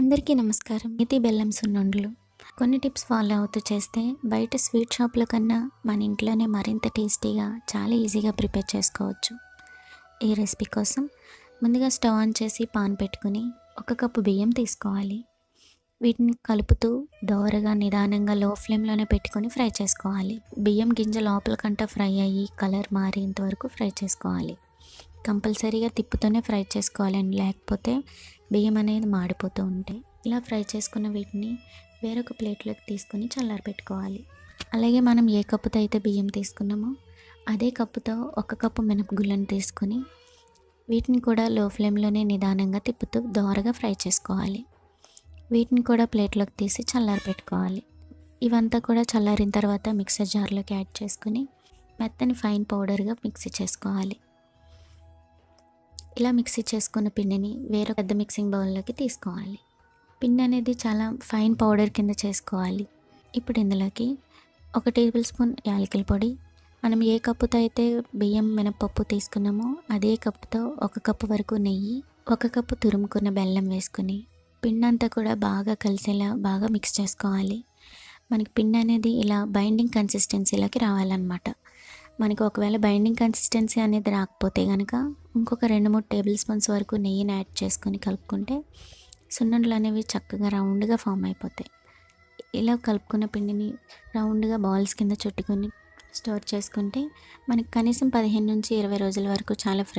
అందరికీ నమస్కారం. ఇది బెల్లం సున్నుండలు. కొన్ని టిప్స్ ఫాలో అవుతూ చేస్తే బయట స్వీట్ షాప్ల కన్నా మన ఇంట్లోనే మరింత టేస్టీగా చాలా ఈజీగా ప్రిపేర్ చేసుకోవచ్చు. ఈ రెసిపీ కోసం ముందుగా స్టవ్ ఆన్ చేసి పాన్ పెట్టుకుని ఒక కప్పు బియ్యం తీసుకోవాలి. వీటిని కలుపుతూ దోరగా నిదానంగా లో ఫ్లేమ్లోనే పెట్టుకొని ఫ్రై చేసుకోవాలి. బియ్యం గింజ లోపల కంట ఫ్రై అయ్యి కలర్ మారేంత వరకు ఫ్రై చేసుకోవాలి. కంపల్సరీగా తిప్పుతూనే ఫ్రై చేసుకోవాలండి. లేకపోతే బియ్యం అనేది మాడిపోతూ ఉంటాయి ఇలా ఫ్రై చేసుకున్న వీటిని వేరొక ప్లేట్లోకి తీసుకొని చల్లారి పెట్టుకోవాలి. అలాగే మనం ఏ కప్పుతో అయితే బియ్యం తీసుకున్నామో అదే కప్పుతో ఒక కప్పు మినపగుళ్ళను తీసుకొని వీటిని కూడా లో ఫ్లేమ్లోనే నిదానంగా తిప్పుతూ దోరగా ఫ్రై చేసుకోవాలి. వీటిని కూడా ప్లేట్లోకి తీసి చల్లారి పెట్టుకోవాలి. ఇవంతా కూడా చల్లారిన తర్వాత మిక్సర్ జార్లోకి యాడ్ చేసుకుని మెత్తని ఫైన్ పౌడర్గా మిక్సీ చేసుకోవాలి. ఇలా మిక్సీ చేసుకున్న పిండిని వేరే పెద్ద మిక్సింగ్ బౌల్లోకి తీసుకోవాలి. పిండి అనేది చాలా ఫైన్ పౌడర్ కింద చేసుకోవాలి. ఇప్పుడు ఇందులోకి ఒక టేబుల్ స్పూన్ యాలకుల పొడి. మనం ఏ కప్పుతో అయితే బియ్యం మినపప్పు తీసుకున్నామో అదే కప్పుతో ఒక కప్పు వరకు నెయ్యి ఒక కప్పు తురుముకున్న బెల్లం వేసుకుని పిండి అంతా కూడా బాగా కలిసేలా బాగా మిక్స్ చేసుకోవాలి. మనకి పిండి అనేది ఇలా బైండింగ్ కన్సిస్టెన్సీలోకి రావాలన్నమాట. మనకి ఒకవేళ బైండింగ్ కన్సిస్టెన్సీ అనేది రాకపోతే కనుక ఇంకొక రెండు మూడు టేబుల్ స్పూన్స్ వరకు నెయ్యిని యాడ్ చేసుకొని కలుపుకుంటే సున్నుండలు అనేవి చక్కగా రౌండ్గా ఫామ్ అయిపోతాయి. ఇలా కలుపుకున్న పిండిని రౌండ్గా బాల్స్ కింద చుట్టుకొని స్టోర్ చేసుకుంటే మనకి కనీసం పదిహేను నుంచి ఇరవై రోజుల వరకు చాలా ఫ్రెష్